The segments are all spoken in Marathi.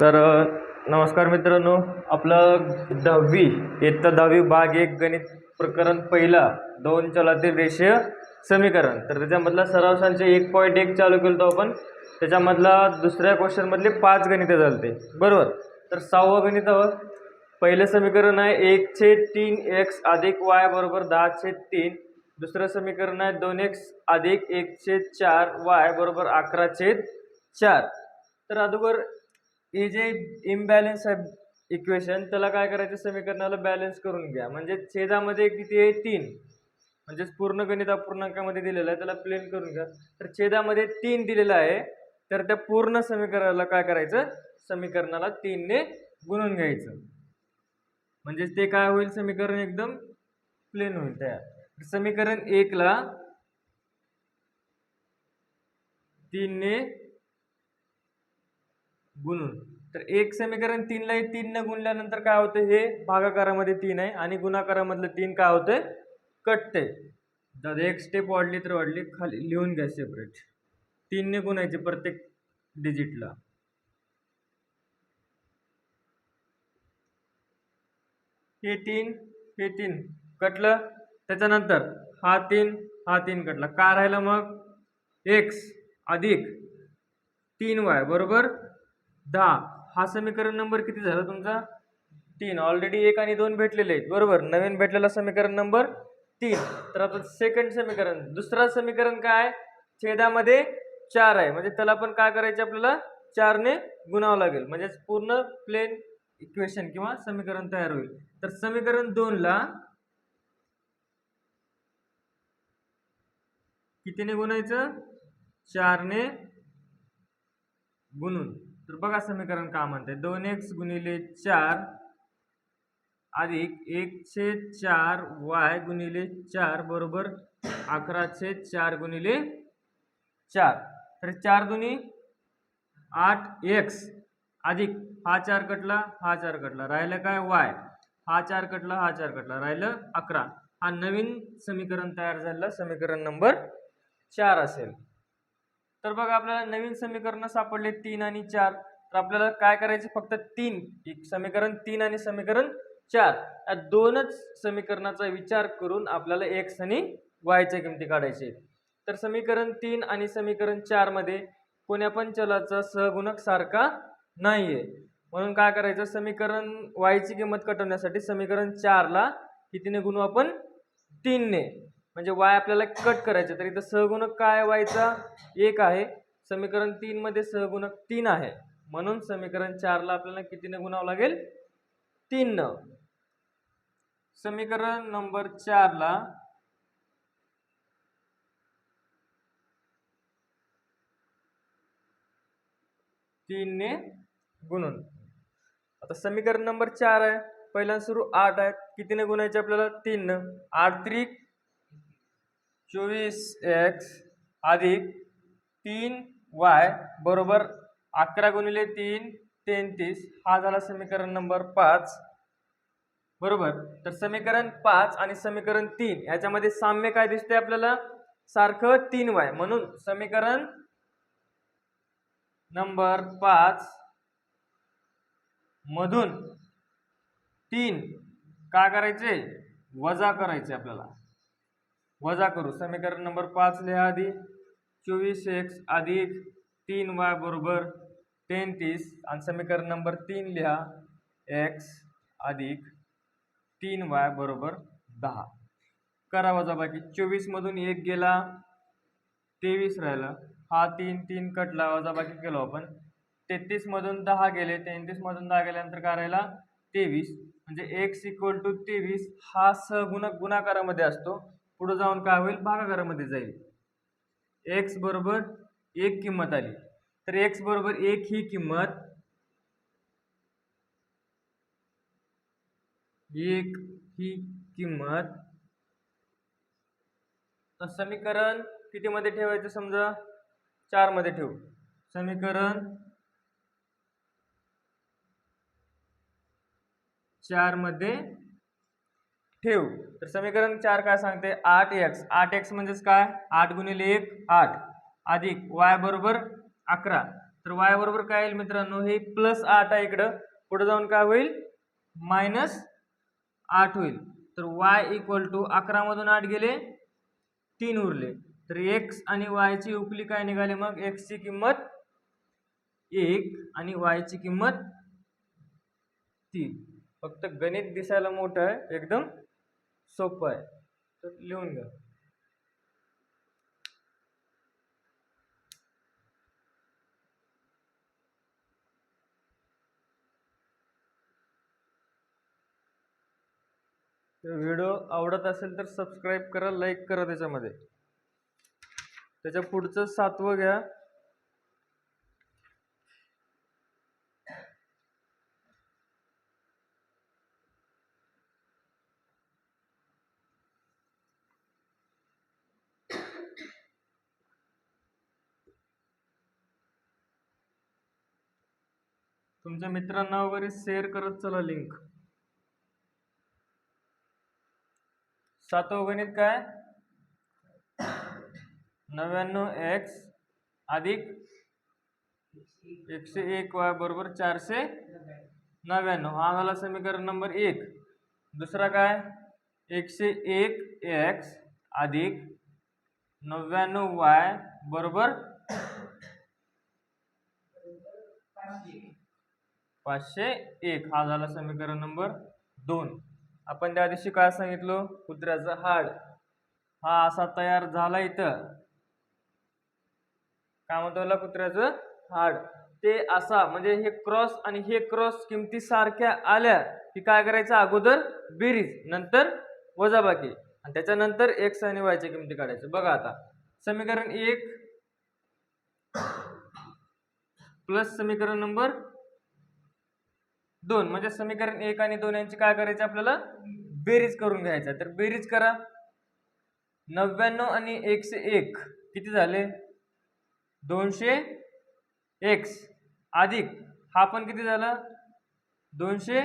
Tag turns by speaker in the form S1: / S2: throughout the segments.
S1: तर नमस्कार मित्रांनो. आपलं दहावी इयत्ता दहावी भाग एक गणित प्रकरण पहिला दोन चलातील रेषीय समीकरण. तर त्याच्यामधला सराव संच एक पॉईंट एक चालू केलं होतं आपण. त्याच्यामधला दुसऱ्या क्वेश्चनमधले पाच गणितं चालते. बरोबर? तर सहावं गणित हवं पहिलं समीकरण आहे एक छेद तीन एक्स अधिक वाय बरोबर दहा छेद तीन. दुसरं समीकरण आहे दोन एक्स अधिक एक छेद चार वाय बरोबर अकरा छेद चार. तर अगोदर हे जे इम्बॅलन्स आहे इक्वेशन त्याला काय करायचं? समीकरणाला बॅलन्स करून घ्या. म्हणजे छेदामध्ये किती आहे? तीन. म्हणजेच पूर्ण गणित अपूर्णांकामध्ये दिलेलं आहे त्याला प्लेन करून घ्या. तर छेदामध्ये तीन दिलेलं आहे तर त्या पूर्ण समीकरणाला काय करायचं? समीकरणाला तीनने गुणून घ्यायचं. म्हणजेच ते काय होईल? समीकरण एकदम प्लेन होईल. तयार. समीकरण एकला तीनने गुणून. तर एक समीकरण तीनला तीननं गुणल्यानंतर काय होतं? हे भागाकारामध्ये तीन आहे आणि गुणाकारामधलं तीन काय होतंय? कटते दादा एक स्टेप वाढली तर वाढली खाली लिहून घ्या सेपरेट तीनने गुणायचे प्रत्येक डिजिटला हे तीन हे तीन कटलं त्याच्यानंतर हा तीन हा तीन कटला. काय राहिलं मग? एक्स अधिक तीन वाय बरोबर? दहा. हा समीकरण नंबर किती झाला तुमचा? तीन. ऑलरेडी एक आणि दोन भेटलेले आहेत. बरोबर. नवीन भेटलेला समीकरण नंबर तीन. तर आता सेकंड समीकरण. दुसरा समीकरण काय? छेदामध्ये चार आहे. म्हणजे त्याला पण काय करायचे आपल्याला? चारने गुणावं लागेल. म्हणजेच पूर्ण प्लेन इक्वेशन किंवा समीकरण तयार होईल. तर समीकरण दोनला कितीने गुणायचं? चारने गुणून. तर बघा समीकरण का म्हणते दोन एक्स गुणिले चार अधिक एक चार वाय गुणिले चार बरोबर अकरा चार गुणिले चार. तर चार दुनी आठ एक्स अधिक हा चार कटला हा चार कटला. राहिलं काय वाय हा चार कटला हा चार कटला. राहिलं अकरा. हा नवीन समीकरण तयार झालं समीकरण नंबर चार असेल. तर बघा आपल्याला नवीन समीकरण सापडले तीन आणि चार. तर आपल्याला काय करायचे? फक्त तीन. एक समीकरण तीन आणि समीकरण चार. या दोनच समीकरणाचा विचार करून आपल्याला एक्स आणि वायच्या किमती काढायचे. तर समीकरण तीन आणि समीकरण चारमध्ये कोण्या पण चलाचा सहगुणक सारखा नाहीये. म्हणून काय करायचं? समीकरण वायची किंमत कटवण्यासाठी समीकरण चारला कितीने गुणू आपण? तीनने. म्हणजे वाय आपल्याला कट करायचे तर इथं सहगुणक काय वायचा एक आहे. समीकरण तीन मध्ये सहगुणक तीन आहे. म्हणून समीकरण चारला आपल्याला कितीनं गुणावं लागेल? तीन समीकरण नंबर चारला तीनने गुणून. आता समीकरण नंबर चार आहे. पहिला सुरू आठ आहे. कितीने गुणायचे आपल्याला? तीन आठ त्रिक चोवीस एक्स अधिक तीन वाय बरोबर अकरा गुणिले तीन तेहतीस. हा झाला समीकरण नंबर पाच. बरोबर? तर समीकरण पाच आणि समीकरण तीन याच्यामध्ये साम्य काय दिसतंय आपल्याला? सारखं तीन वाय. म्हणून समीकरण नंबर पाच मधून तीन का करायचे? वजा करायचे आपल्याला. वजा करू. समीकरण नंबर पाच लिहा आधी. चोवीस एक्स अधिक तीन वाय बरोबर तेहतीस. आणि समीकरण नंबर तीन लिहा. एक्स अधिक तीन वाय बरोबर दहा. करा वजा बाकी चोवीसमधून एक गेला. तेवीस राहिला. हा तीन तीन कटला. वजा बाकी केलो आपण. तेहतीसमधून दहा गेले. तेहतीसमधून दहा गेल्यानंतर काय राहिला? तेवीस. म्हणजे एक्स इक्वल टू तेवीस हा सहगुणक गुणाकारामध्ये असतो. पुढं जाऊन काय होईल? भागाकारामध्ये जाईल. एक्स बरोबर एक किंमत आली. तर एक्स बरोबर एक ही किंमत एक ही किंमत तर समीकरण कितीमध्ये ठेवायचं समजा? चारमध्ये ठेवू. समीकरण चारमध्ये ठेवू. तर समीकरण चार काय सांगते? आठ एक्स आठ एक्स म्हणजेच काय? आठ गुणिले एक आठ. अधिक वाय बरोबर अकरा. तर वाय बरोबर काय येईल मित्रांनो? हे प्लस आठ आहे इकडं. पुढे जाऊन काय होईल? मायनस आठ होईल. तर वाय इक्वल टू अकरामधून आठ गेले तीन उरले. तर एक्स आणि वायची उपली काय निघाली मग? एक्सची किंमत एक आणि वायची किंमत तीन. फक्त गणित दिसायला मोठं आहे. एकदम सोपं आहे. तर लिहून घ्या. व्हिडिओ आवडत असेल तर सबस्क्राईब करा लाईक करा त्याच्यामध्ये. त्याच्या पुढचं सातवं घ्या. तुमच्या मित्रांना वगैरे शेअर करत चला लिंक सातवं गणित काय? नव्याण्णव एक्स अधिक एकशे एक वाय बरोबर चारशे नव्याण्णव. हा झाला समीकरण नंबर एक. दुसरा काय? एकशे एक एक्स अधिक नव्याण्णव वाय बरोबर पाचशे एक. हा झाला समीकरण नंबर दोन. आपण त्या दिवशी काय सांगितलं? कुत्र्याचं हाड. हा असा तयार झाला इथं. काय म्हणतो कुत्र्याचं? हाड. ते असा म्हणजे हे क्रॉस आणि हे क्रॉस किमती सारख्या आल्या की काय करायचं? अगोदर बेरीज नंतर वजाबाकी. आणि त्याच्यानंतर एक्स आणि वायच्या किमती काढायचं. बघा आता. समीकरण एक. प्लस समीकरण नंबर दोन. म्हणजे समीकरण एक आणि दोन यांची काय करायचे आपल्याला? बेरीज करून घ्यायचा. तर बेरीज करा. नव्याण्णव आणि एकशे एक. किती झाले? दोनशे एक्स अधिक. हा पण किती झाला? दोनशे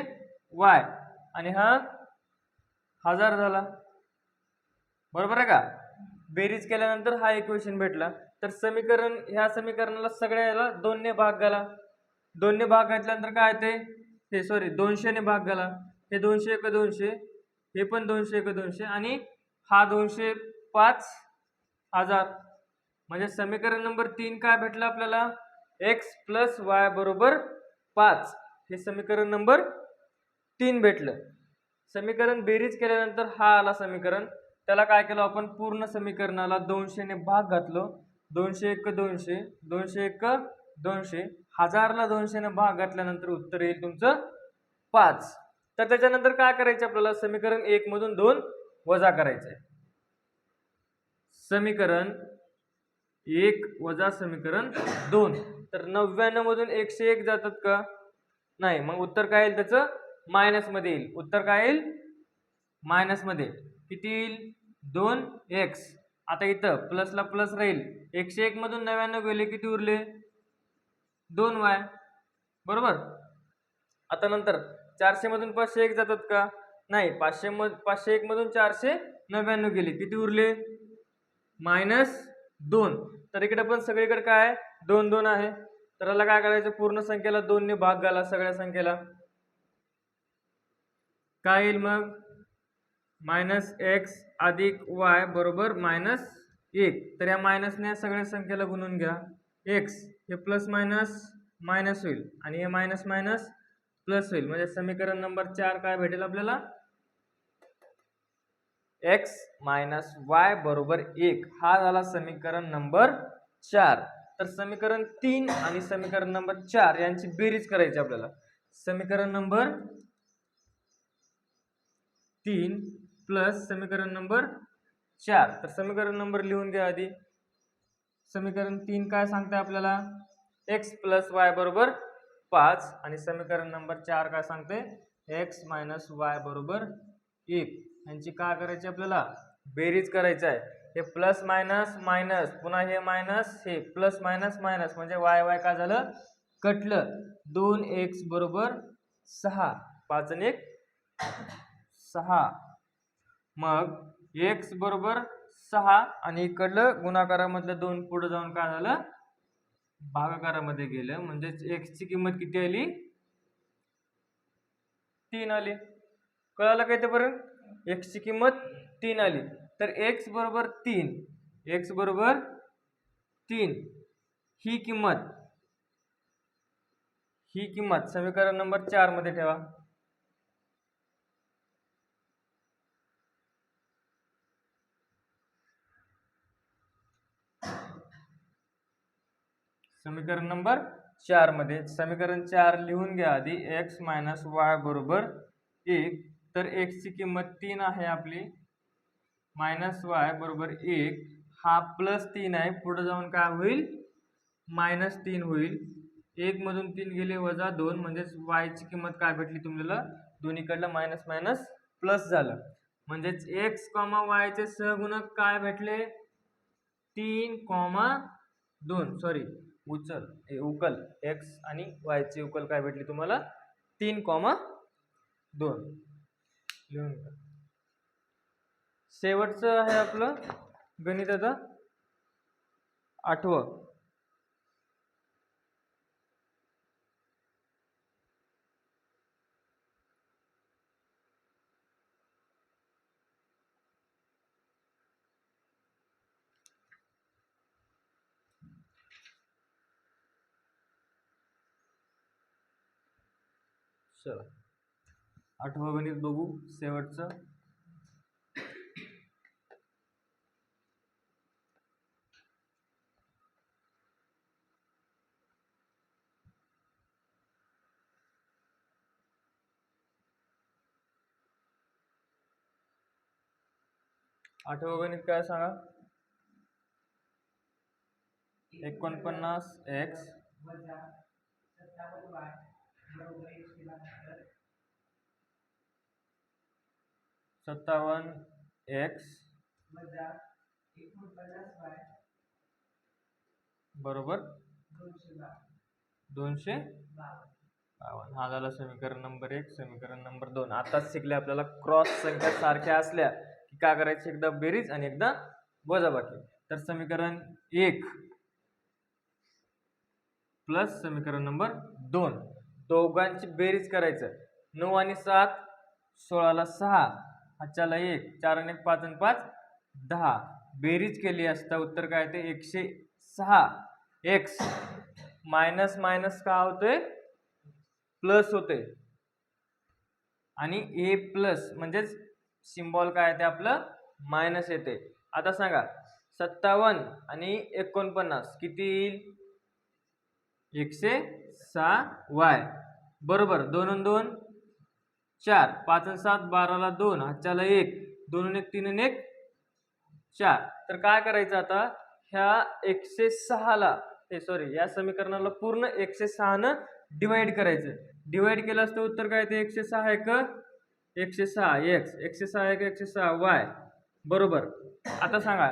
S1: वाय. आणि हा हजार झाला. बरोबर आहे का? बेरीज केल्यानंतर हा इक्वेशन भेटला. तर समीकरण ह्या समीकरणाला सगळ्याला दोनने भाग घाला. दोनने भाग घातल्यानंतर काय ते हे सॉरी दोनशेने भाग घाला. हे दोनशे एक दोनशे. हे पण दोनशे एक दोनशे. आणि हा दोनशे पाच हजार. म्हणजे समीकरण नंबर तीन काय भेटलं आपल्याला? एक्स प्लस वाय बरोबर पाच. हे समीकरण नंबर तीन भेटलं. समीकरण बेरीज केल्यानंतर हा आला समीकरण. त्याला काय केलं आपण? पूर्ण समीकरणाला दोनशेने भाग घातलो. दोनशे एक दोनशे. दोनशे एक दोनशे. हजारला दोनशेने भाग घातल्यानंतर उत्तर येईल तुमचं पाच. तर त्याच्यानंतर काय करायचं आपल्याला? समीकरण एक मधून दोन वजा करायचंय. समीकरण एक वजा समीकरण दोन. तर नव्याण्णव मधून एकशे एक जातात का? नाही. मग उत्तर काय येईल त्याचं? मायनसमध्ये येईल. उत्तर काय येईल? मायनसमध्ये किती येईल? दोन एक्स आता इथं प्लसला प्लस राहील. एकशे एक मधून नव्याण्णव गेले किती उरले? दोन वाय. बरोबर? आता नंतर चारशेमधून पाचशे एक जातात का? नाही पाचशे मध पाचशे एकमधून चारशे नव्याण्णव गेले. किती उरले? मायनस दोन. तर इकडे पण सगळीकडे काय आहे? दोन दोन आहे. तर याला काय करायचं? पूर्ण संख्येला दोनने भाग घाला सगळ्या संख्येला. काय येईल मग? मायनस एक्स अधिक वाय बरोबर मायनस एक. तर या मायनसने सगळ्या संख्येला गुणून घ्या. एक्स. हे प्लस मायनस मायनस होईल. आणि हे मायनस मायनस प्लस होईल. म्हणजे समीकरण नंबर चार काय भेटेल आपल्याला? एक्स मायनस वाय बरोबर एक. हा झाला समीकरण नंबर चार. तर समीकरण तीन आणि समीकरण नंबर चार यांची बेरीज करायची आपल्याला. समीकरण नंबर तीन प्लस समीकरण नंबर चार. तर समीकरण नंबर लिहून घ्या आधी. समीकरण तीन काय सांगते आपल्याला? एक्स प्लस वाय बरोबर पाच. आणि समीकरण नंबर चार काय सांगते? एक्स मायनस वाय बरोबर एक. यांची काय करायची आपल्याला? बेरीज करायचं आहे. हे प्लस मायनस मायनस पुन्हा हे मायनस हे प्लस मायनस मायनस म्हणजे वाय वाय काय झालं? कटलं. दोन एक्स बरोबर सहा. पाच आणि एक सहा. मग एक्स बरोबर सहा. आणि इकडलं गुणाकारामधलं दोन पुढं जाऊन काय झालं? भागाकारामध्ये गेलं. म्हणजेच एक्सची किंमत किती आली? तीन आली. कळालं काय ते एक्सची किंमत तीन आली. तर एक्स बरोबर तीन. एक्स बरोबर तीन. ही किंमत. ही किंमत समीकरण नंबर चारमध्ये ठेवा. समीकरण नंबर चारमध्ये समीकरण चार लिहून घ्या आधी. एक्स मायनस वाय बरोबर एक. तर एक्सची किंमत तीन आहे आपली. मायनस वाय बरोबर एक. हा प्लस तीन आहे. पुढे जाऊन काय होईल? मायनस तीन होईल. एकमधून तीन गेले वजा दोन. म्हणजेच वायची किंमत काय भेटली तुम्हाला? दोन्हीकडलं मायनस मायनस प्लस झालं. म्हणजेच एक्स कॉमा वायचे सहगुणक काय भेटले? तीन कॉमा दोन. सॉरी उचल. ए, उकल. एक्स आणि वायची उकल काय भेटली तुम्हाला? तीन कॉमा दोन. लिहून शेवटचं आहे आपलं गणिताचं आठवं. चला. आठवं गणित बघू शेवटचं. आठवं गणित काय सांगा? एकोणपन्नास एक्स सत्तावन्न एक्स बरोबर? दोनशे? बावन्न हा झाला समीकरण नंबर एक समीकरण नंबर दोन. आताच शिकले आपल्याला क्रॉस संख्या सारख्या असल्या की काय करायची? एकदा बेरीज आणि एकदा वजाबाकी. तर समीकरण एक प्लस समीकरण नंबर दोन. दोघांची बेरीज करायचं. नऊ आणि सात सोळाला सहा हाच्याला एक चार आणि एक पाच आणि पाच दहा. बेरीज केली असता उत्तर काय ते एकशे सहा. एक्स मायनस मायनस का होतोय प्लस होते. आणि ए प्लस म्हणजेच सिम्बॉल काय ते आपलं? मायनस येते. आता सांगा सत्तावन्न आणि एकोणपन्नास किती येईल? एकशे सहा वाय. बरोबर. दोन दोन चार. पाच आणि सात बाराला दोन. हातच्याला एक. दोन एक तीन आणि एक चार. तर काय करायचं आता? ह्या एकशे सहाला हे सॉरी या समीकरणाला पूर्ण एकशे सहानं डिवाईड करायचं. डिवाईड केलं असतं उत्तर काय ते एकशे सहा एक? एकशे सहा. एक्स एकशे सहा एक एकशे सहा वाय. बरोबर. आता सांगा.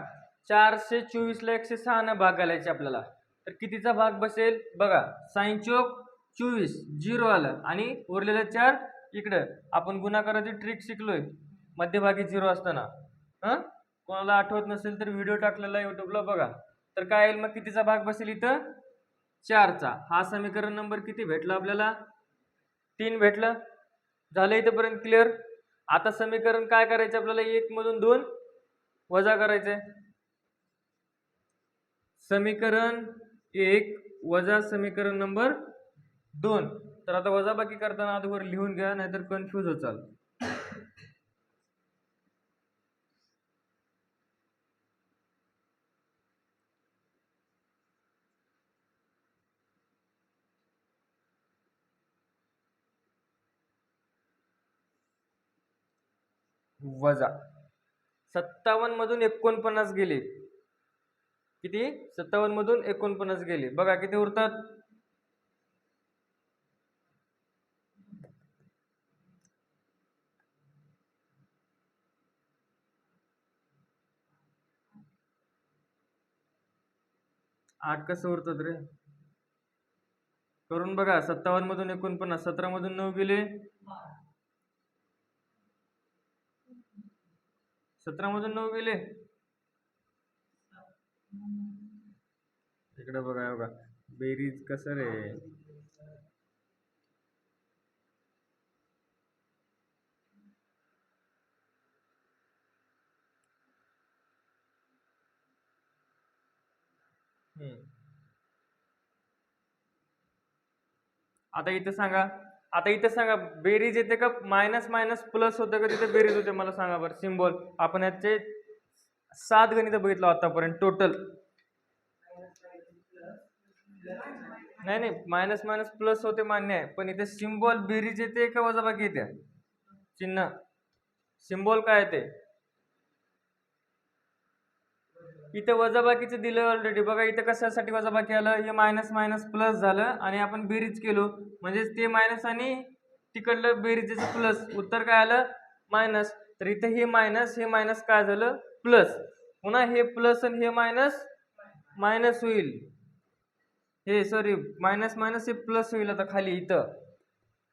S1: चारशे चोवीसला एकशे सहानं भाग घालायचे आपल्याला. तर कितीचा भाग बसेल? बघा साईन चौक चोवीस झिरो आलं. आणि उरलेलं चार इकडं. आपण गुणाकाराची ट्रिक शिकलोय. मध्यभागी झिरो असताना. हां? कोणाला आठवत नसेल तर व्हिडिओ टाकलेला युट्यूबला बघा. तर काय येईल मग? कितीचा भाग बसेल इथं? चारचा. हा समीकरण नंबर किती भेटला आपल्याला? तीन भेटलं. झालं इथंपर्यंत क्लिअर आता समीकरण काय करायचं आपल्याला? एक मधून दोन. वजा करायचंय. समीकरण एक वजा समीकरण नंबर दोन. तर आता वजाबाकी करताना अगोदर लिहून घ्या नाहीतर कन्फ्यूज होचाल वजा. सत्तावन्न मधून एकोणपन्नास गेले. किती? सत्तावन्न मधून एकोणपन्नास गेले. बघा किती उरतात? आठ कसं उरतात रे? करून बघा सत्तावन्न मधून एकोणपन्नास सतरा मधून नऊ गेले. सतरा मधून नऊ गेले. इकडे बघा बघा. बेरीज कसं रे? हम्म. आता इथं सांगा आता इथं सांगा बेरीज येते का? मायनस मायनस प्लस होतं का? तिथे बेरीज होते मला सांगा बरं. सिम्बॉल आपण याचे सात गणित बघितलं आतापर्यंत टोटल नाही नाही मायनस मायनस प्लस होते मान्य आहे. पण इथे सिम्बॉल बेरीज येते का वजाबाकी येते? चिन्ह. सिम्बॉल काय येते? इथे वजाबाकीचं दिलं ऑलरेडी बघा इथे कशासाठी वजाबाकी आलं? हे मायनस मायनस प्लस झालं आणि आपण बेरीज केलो. म्हणजेच ते मायनस आणि तिकडलं बेरीजेचं प्लस उत्तर काय आलं? मायनस तर इथे हे मायनस हे मायनस काय झालं? प्लस. पुन्हा हे प्लस आणि हे मायनस मायनस होईल. हे सॉरी मायनस मायनस हे प्लस होईल आता खाली इथं.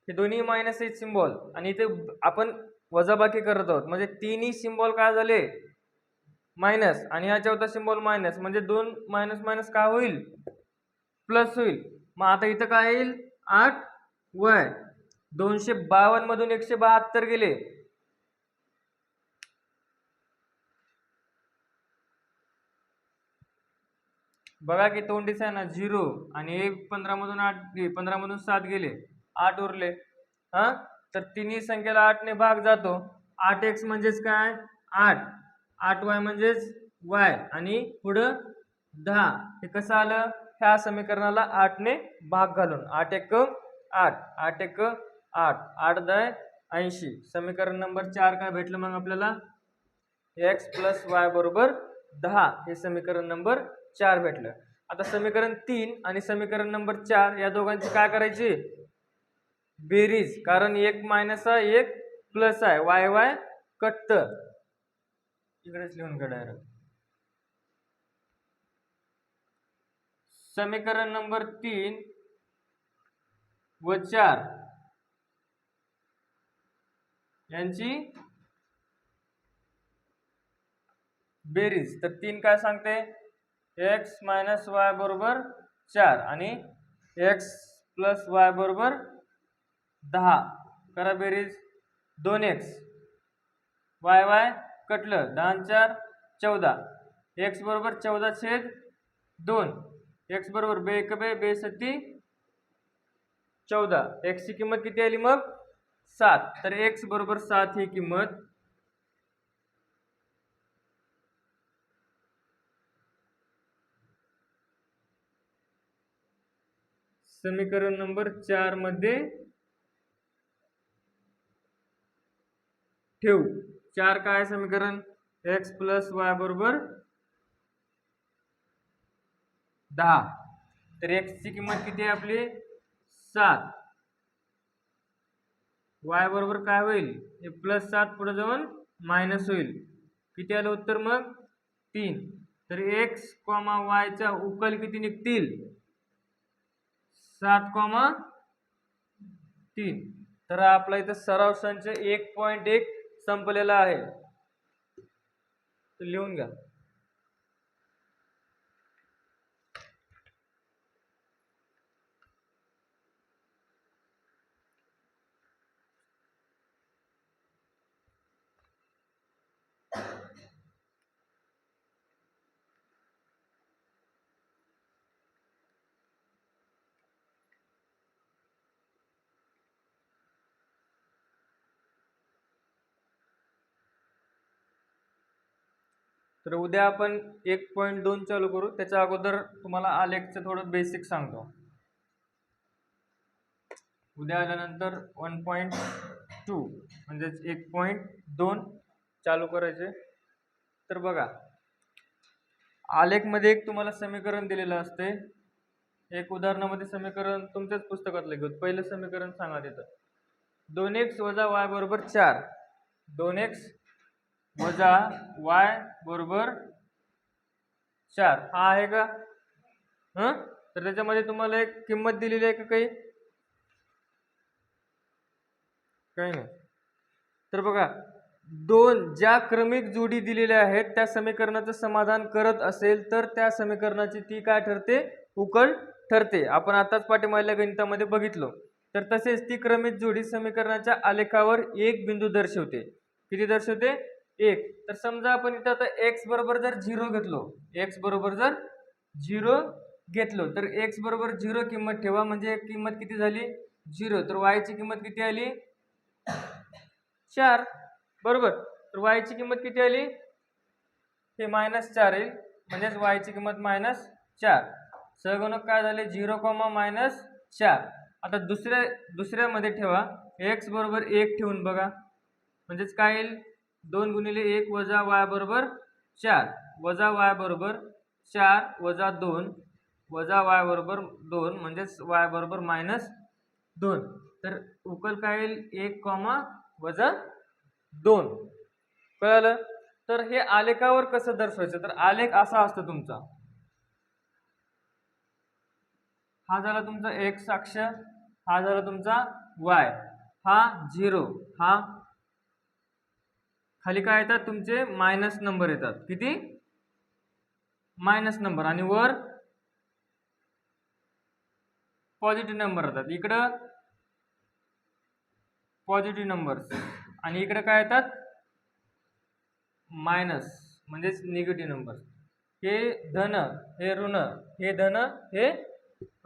S1: हे दोन्ही मायनस आहेत सिम्बॉल आणि इथे आपण वजाबाकी करत आहोत. म्हणजे तिन्ही सिम्बॉल काय झाले? मायनस. आणि हा चौथा सिम्बॉल मायनस. म्हणजे दोन मायनस मायनस काय होईल? प्लस होईल. मग आता इथं काय येईल? आठ वय. दोनशे बावन्नमधून एकशे बहात्तर गेले. बघा की तोंडीच आहे ना झिरो आणि एक पंधरामधून आठ पंधरामधून सात गेले आठ उरले. हां? तर तिन्ही संख्येला आठने भाग जातो. आठ एक्स म्हणजेच काय? आठ. आठ वाय म्हणजेच वाय. आणि पुढं दहा. हे कसं आलं? ह्या समीकरणाला आठने भाग घालून. आठ एक आठ. आठ एक आठ. आठ दहा ऐंशी. समीकरण नंबर चार काय भेटलं मग आपल्याला? एक्स प्लस वाय बरोबर दहा. हे समीकरण नंबर चार भेटलं. आता समीकरण तीन आणि समीकरण नंबर चार या दोघांची काय करायची? बेरीज. कारण एक मायनस आहे एक प्लस आहे. वाय वाय कट्ट. इकडेच लिहून घ्या डायरेक्ट समीकरण नंबर तीन व चार. यांची बेरीज. तर तीन काय सांगते? एक्स मायनस वाय बरोबर चार आणि एक्स प्लस वाय बरोबर दहा. करा बेरीज. दोन एक्स. वाय वाय कटलं. दहा चार चौदा. एक्स बरोबर चौदा छेद दोन. एक्स बरोबर बे एक बे बे सत्ती चौदा. एक्सची किंमत किती आली मग? सात. तर एक्स बरोबर सात ही किंमत समीकरण नंबर चारमध्ये ठेवू. चार काय आहे समीकरण? एक्स प्लस वाय बरोबर दहा. तर एक्सची किंमत किती आहे आपली? सात. वाय बरोबर काय होईल? हे प्लस सात पुढे जाऊन मायनस होईल. किती आलं उत्तर मग? तीन. तर एक्स कॉमा वायचा उकल किती निघतील? सात कॉमा तीन. तर आपला इथं सराव संच एक पॉईंट एक संपलेला आहे. लिहून घ्या. तर उद्या आपण एक पॉईंट दोन चालू करू. त्याच्या अगोदर तुम्हाला आलेखचं थोडं बेसिक सांगतो. उद्या आल्यानंतर वन पॉईंट टू म्हणजेच एक पॉईंट दोन चालू करायचे. तर बघा आलेखमध्ये एक तुम्हाला समीकरण दिलेलं असते एक उदाहरणामध्ये समीकरण तुमच्याच पुस्तकातलं घेऊ पहिलं समीकरण सांगा तिथं. दोन एक्स वजा वाय बरोबर चार. दोन एक्स वजा वाय बरोबर चार. हा आहे का? हं? तर त्याच्यामध्ये तुम्हाला एक किंमत दिलेली आहे का काही? काही नाही. तर बघा दोन ज्या क्रमिक जोडी दिलेल्या आहेत त्या समीकरणाचं समाधान करत असेल तर त्या समीकरणाची ती काय ठरते? उकल ठरते. आपण आताच पाठीमागल्या गणितामध्ये बघितलो. तर तसेच ती क्रमिक जोडी समीकरणाच्या आलेखावर एक बिंदू दर्शवते. किती दर्शवते? एक. तर समजा आपण इथं आता एक्स बरोबर जर झिरो घेतलो एक्स बरोबर जर झिरो घेतलो तर एक्स बरोबर झिरो किंमत ठेवा. म्हणजे किंमत किती झाली? झिरो. तर वायची किंमत किती आली? चार. बरोबर. तर वायची किंमत किती आली? हे मायनस चार येईल. म्हणजेच वायची किंमत मायनस चार. सहगुणक काय झाले? झिरो कॉमा मायनस चार. आता दुसऱ्या दुसऱ्यामध्ये ठेवा. एक्स बरोबर एक ठेवून बघा. म्हणजेच काय येईल? दोन गुणिले एक वजा वाय बरोबर चार. वजा वाय बरोबर चार वजा दोन. वजा वाय बरोबर दोन म्हणजेच वाय बरोबर मायनस दोन. तर उकल काय येईल? एक कॉमा वजा दोन. कळालं? तर हे आलेखावर कसं दर्शवायचं? तर आलेख असा असतो तुमचा. हा झाला तुमचा एक्स अक्ष हा झाला तुमचा वाय. हा झिरो. हा खाली काय येतात? तुमचे मायनस नंबर येतात. किती? मायनस नंबर आणि वर पॉझिटिव्ह नंबर येतात इकडं पॉझिटिव्ह नंबर्स आणि इकडं काय येतात? मायनस म्हणजेच निगेटिव्ह नंबर हे धन हे ऋण हे धन हे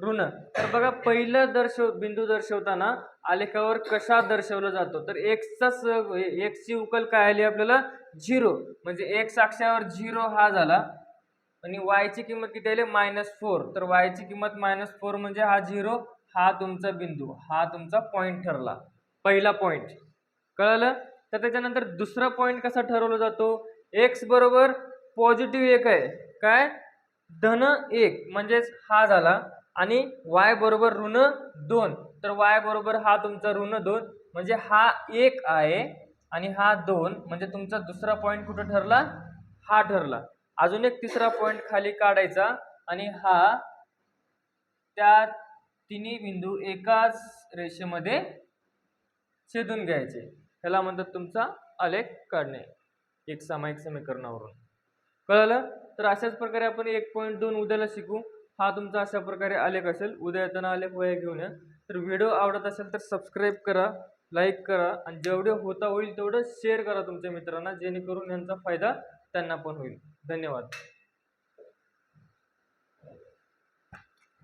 S1: ऋण. तर बघा पहिलं दर्शव बिंदू दर्शवताना आलेखावर कशा दर्शवला जातो? तर एक्सचाच एक्सची उकल काय आली आपल्याला? झिरो. म्हणजे एक्स अक्षावर झिरो हा झाला. आणि वायची किंमत किती आली? Minus four. तर वायची किंमत मायनस फोर म्हणजे हा झिरो हा तुमचा बिंदू हा तुमचा पॉईंट ठरला. पहिला पॉईंट कळलं? तर त्याच्यानंतर दुसरा पॉईंट कसा ठरवला जातो? एक्स बरोबर पॉझिटिव्ह एक आहे. काय? धन एक. म्हणजेच हा झाला. आणि वाय बरोबर ऋण दोन. तर वाय बरोबर हा तुमचा ऋण दोन म्हणजे हा एक आहे आणि हा दोन म्हणजे तुमचा दुसरा पॉईंट कुठं ठरला? हा ठरला. अजून एक तिसरा पॉईंट खाली काढायचा आणि हा त्या तिन्ही बिंदू एकाच रेषेमध्ये छेदून घ्यायचे. ह्याला म्हणतात तुमचा आलेख काढणे. एक सामायिक समीकरणावरून. कळलं? तर अशाच प्रकारे आपण एक पॉईंट दोन उद्याला शिकू. हा तुमचा अशा प्रकारे आलेख असेल उद्या येताना आलेख वया घेऊन या. तर व्हिडिओ आवडत असेल तर सबस्क्राईब करा लाईक करा आणि जेवढे होता होईल तेवढं शेअर करा तुमच्या मित्रांना जेणेकरून यांचा फायदा त्यांना पण होईल. धन्यवाद.